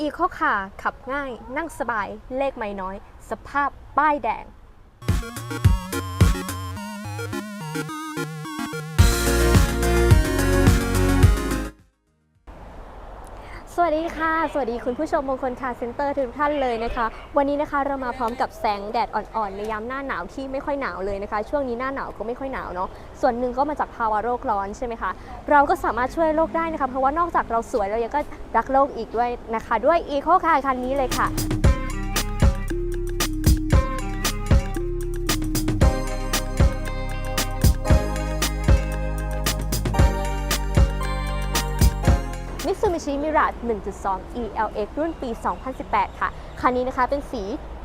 อีโคคาขับง่าย นั่งสบาย เลขไม่น้อย สภาพป้ายแดง วัสดีค่ะ สวัสดีคุณผู้ชมมงคลคาเซ็นเตอร์ทุกท่านเลยนะคะ วันนี้นะคะเรามาพร้อมกับแสงแดดอ่อนๆ ในยามหน้าหนาวที่ไม่ค่อยหนาวเลยนะคะ ช่วงนี้หน้าหนาวก็ไม่ค่อยหนาวเนาะ ส่วนหนึ่งก็มาจากภาวะโลกร้อนใช่ไหมคะ เราก็สามารถช่วยโลกได้นะคะ เพราะว่านอกจากเราสวยเรายังก็รักโลกอีกด้วยนะคะ ด้วยอีโคคาคันนี้เลยค่ะ Mitsubishi Mirage 1.2 ELX รุ่นปี 2018 ค่ะ คันนี้นะคะเป็นสี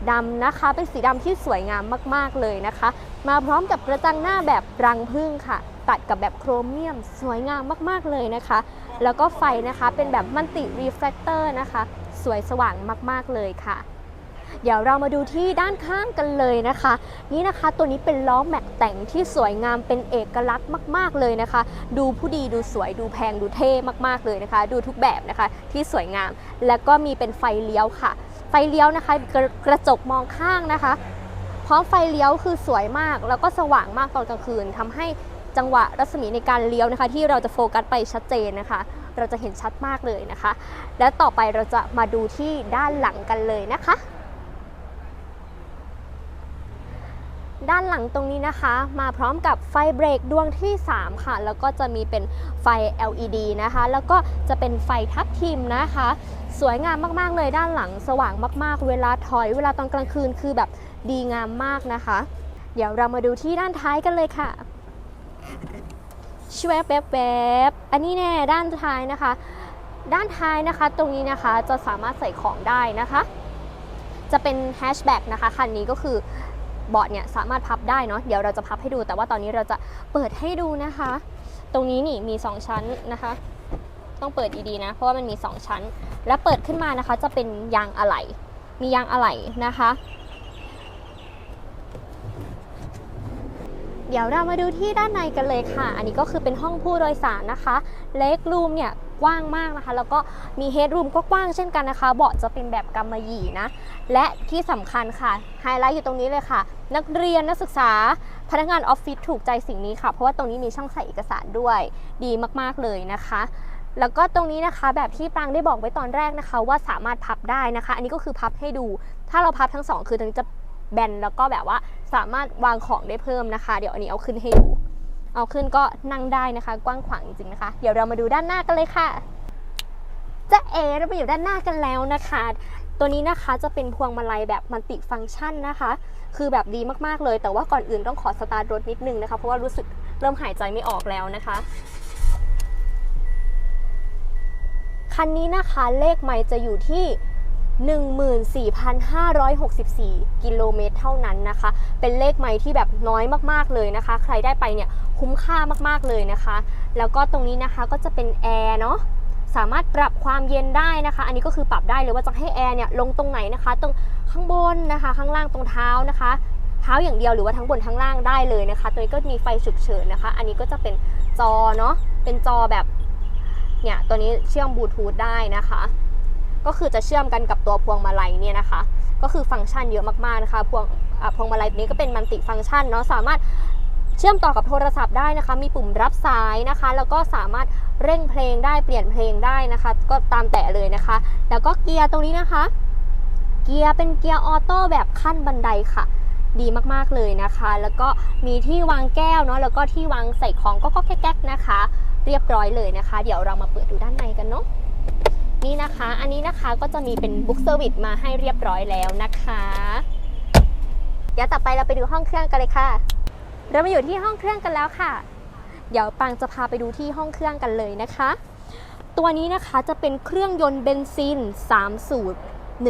ดำนะคะ เป็นสีดำที่สวยงามมาก ๆ เลยนะคะ มาพร้อมกับกระจังหน้าแบบรังผึ้งค่ะ ตัดกับแบบโครเมียมสวยงามมาก ๆ เลยนะคะ แล้วก็ไฟนะคะเป็นแบบมัลติรีเฟลคเตอร์นะคะ สวยสว่างมาก ๆ เลยค่ะ เดี๋ยวเรามาดูที่ด้านข้างกันเลยนะคะ นี่นะคะตัวนี้เป็นล้อแม็กแต่งที่สวยงามเป็นเอกลักษณ์มาก ๆเลยนะคะ ดูผู้ดีดูสวยดูแพงดูเท่มากๆเลยนะคะ ดูทุกแบบนะคะที่สวยงาม แล้วก็มีเป็นไฟเลี้ยวค่ะ ไฟเลี้ยวนะคะกระกระจกมองข้างนะคะ พร้อมไฟเลี้ยวคือสวยมาก แล้วก็สว่างมากตอนกลางคืนทำให้จังหวะรัศมีในการเลี้ยวนะคะ ที่เราจะโฟกัสไปชัดเจนนะคะ เราจะเห็นชัดมากเลยนะคะ และต่อไปเราจะมาดูที่ด้านหลังกันเลยนะคะ ด้านหลังตรงนี้นะคะ มาพร้อมกับไฟเบรกดวงที่ 3 ค่ะ แล้วก็จะมีเป็นไฟ LED นะคะ แล้วก็จะเป็นไฟทับทิมนะคะ สวยงามมากๆเลยด้านหลังสว่างมากๆ เวลาถอยเวลาตอนกลางคืนคือแบบดีงามมากนะคะ เดี๋ยวเรามาดูที่ด้านท้ายกันเลยค่ะชวบแวบแวบอันนี้แน่ด้านท้ายนะคะ ด้านท้ายนะคะตรงนี้นะคะจะสามารถใส่ของได้นะคะ จะเป็นแฮชแบ็กนะคะคันนี้ก็คือ เบาะเนี่ยสามารถพับได้เนาะเดี๋ยวเราจะพับให้ดู แต่ว่าตอนนี้เราจะเปิดให้ดูนะคะ ตรงนี้นี่มี 2 ชั้นนะคะ ต้องเปิดดีๆนะ เพราะว่ามันมี 2 ชั้น และเปิดขึ้นมานะคะ จะเป็นยางอะไหล่มียางอะไหล่นะคะ เดี๋ยวเรามาดูที่ด้านในกันเลยค่ะ อันนี้ก็คือเป็นห้องผู้โดยสารนะคะ เล็กรูมเนี่ยกว้างมากนะคะ แล้วก็มีเฮดรูมก็กว้างเช่นกันนะคะ เบาะจะเป็นแบบกำมะหยี่นะ และที่สำคัญค่ะ ไฮไลท์อยู่ตรงนี้เลยค่ะ นักเรียนนักศึกษาพนักงานออฟฟิศถูกใจสิ่งนี้ค่ะ เพราะว่าตรงนี้มีช่องใส่เอกสารด้วย ดีมากๆเลยนะคะแล้วก็ตรงนี้นะคะแบบที่ปรางได้บอกไว้ตอนแรกนะคะ ว่าสามารถพับได้นะคะ อันนี้ก็คือพับให้ดู ถ้าเราพับทั้งสองคือตรงนี้จะแบนแล้วก็แบบว่า สามารถวางของได้เพิ่มนะคะ เดี๋ยวอันนี้เอาขึ้นให้ดู เอาขึ้นก็นั่งได้นะคะ กว้างขวางจริงๆนะคะ เดี๋ยวเรามาดูด้านหน้ากันเลยค่ะจะเอเราไปอยู่ด้านหน้ากันแล้วนะคะ ตัวนี้นะคะจะเป็นพวงมาลัยแบบมัลติฟังก์ชันนะคะ คือแบบดีมากๆเลย แต่ว่าก่อนอื่นต้องขอสตาร์ทรถนิดนึงนะคะ เพราะว่ารู้สึกเริ่มหายใจไม่ออกแล้วนะคะคันนี้นะคะเลขไม่จะอยู่ที่ 14,564 กิโลเมตรเท่านั้นนะคะ เป็นเลขไม้ที่แบบน้อยมากๆเลยนะคะ ใครได้ไปเนี่ยคุ้มค่ามากๆเลยนะคะ แล้วก็ตรงนี้นะคะก็จะเป็นแอร์เนาะสามารถปรับความเย็นได้นะคะ อันนี้ก็คือปรับได้เลยว่าจะให้แอร์เนี่ยลงตรงไหนนะคะ ตรงข้างบนนะคะ ข้างล่างตรงเท้านะคะ เท้าอย่างเดียวหรือว่าทั้งบนทั้งล่างได้เลยนะคะ ตัวนี้ก็มีไฟฉุกเฉินนะคะ อันนี้ก็จะเป็นจอเนาะ เป็นจอแบบ เนี่ย ตัวนี้เชื่อมบลูทูธได้นะคะ ก็คือจะเชื่อมกันกับตัวพวงมาลัยเนี่ยนะคะ ก็คือฟังก์ชันเยอะมากๆนะคะพวงพวงมาลัยนี้ก็เป็นมัลติฟังก์ชันเนาะสามารถเชื่อมต่อกับโทรศัพท์ได้นะคะ มีปุ่มรับสายนะคะ แล้วก็สามารถเร่งเพลงได้เปลี่ยนเพลงได้นะคะ ก็ตามแต่เลยนะคะ แล้วก็เกียร์ตรงนี้นะคะ เกียร์เป็นเกียร์ออโต้แบบขั้นบันไดค่ะ ดีมากๆเลยนะคะ แล้วก็มีที่วางแก้วเนาะ แล้วก็ที่วางใส่ของก็ก็แก๊กๆนะคะ เรียบร้อยเลยนะคะ เดี๋ยวเรามาเปิดดูด้านในกันเนาะ นี่นะคะ อันนี้นะคะก็จะมีเป็นบุ๊กเซอร์วิสมาให้เรียบร้อยแล้วนะคะ เดี๋ยวต่อไปเราไปดูห้องเครื่องกันเลยค่ะ เรามาอยู่ที่ห้องเครื่องกันแล้วค่ะ เดี๋ยวปังจะพาไปดูที่ห้องเครื่องกันเลยนะคะ ตัวนี้นะคะจะเป็นเครื่องยนต์เบนซิน3สูตร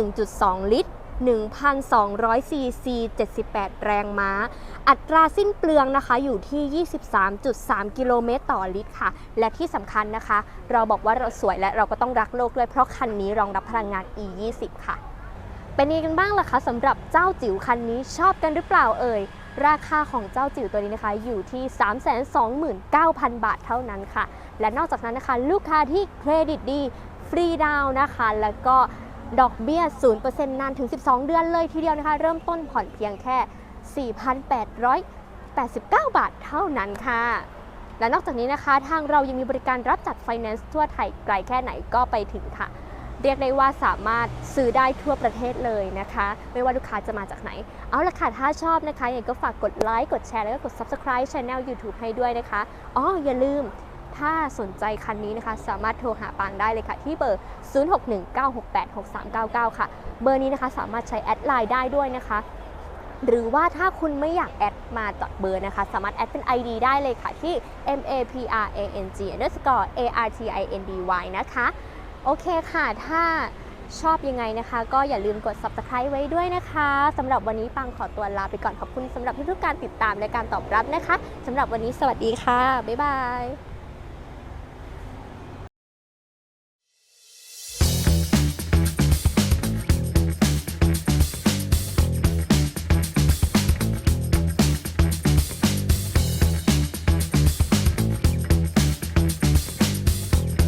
1.2 ลิตร 1,200 ซีซี 78 แรงม้า อัตราสิ้นเปลืองนะคะอยู่ที่ 23.3 กิโลเมตรต่อลิตรค่ะ และที่สำคัญนะคะ เราบอกว่าเราสวยและเราก็ต้องรักโลกด้วยเพราะคันนี้รองรับพลังงาน E20 ค่ะ เป็นยังไงกันบ้างล่ะคะสำหรับเจ้าจิ๋วคันนี้ชอบกันหรือเปล่าเอ่ยราคาของเจ้าจิ๋วตัวนี้นะคะอยู่ที่ 329,000 บาทเท่านั้นค่ะ และนอกจากนั้นนะคะ ลูกค้าที่เครดิตดี ฟรีดาวน์นะคะ แล้วก็ ดอกเบี้ย 0%นานถึง 12 เดือนเลยทีเดียวนะคะ เริ่มต้นผ่อนเพียงแค่ 4,889 บาทเท่านั้นค่ะ และนอกจากนี้นะคะ ทางเรายังมีบริการรับจัดไฟแนนซ์ทั่วไทยไกลแค่ไหนก็ไปถึงค่ะ เรียกได้ว่าสามารถซื้อได้ทั่วประเทศเลยนะคะ ไม่ว่าลูกค้าจะมาจากไหน เอาละค่ะ ถ้าชอบนะคะยังไงก็ฝากกดไลค์ กดแชร์ แล้วก็กด Subscribe Channel YouTube ให้ด้วยนะคะ อ๋อ อย่าลืม ถ้าสนใจคันนี้นะคะ สามารถโทรหาปางได้เลยค่ะ ที่เบอร์ 0619686399 ค่ะ เบอร์นี้นะคะสามารถใช้แอดไลน์ได้ด้วยนะคะ หรือว่าถ้าคุณไม่อยากแอดมาจดเบอร์นะคะ สามารถแอดเป็น ID ได้เลยค่ะ ที่ m a p r a n g underscore a r t i n d y นะคะ โอเคค่ะ ถ้าชอบยังไงนะคะ ก็อย่าลืมกด subscribe ไว้ด้วยนะคะสำหรับวันนี้ปังขอตัวลาไปก่อนขอบคุณสำหรับทุกๆการติดตามและการตอบรับนะคะสำหรับวันนี้สวัสดีค่ะ บ๊ายบาย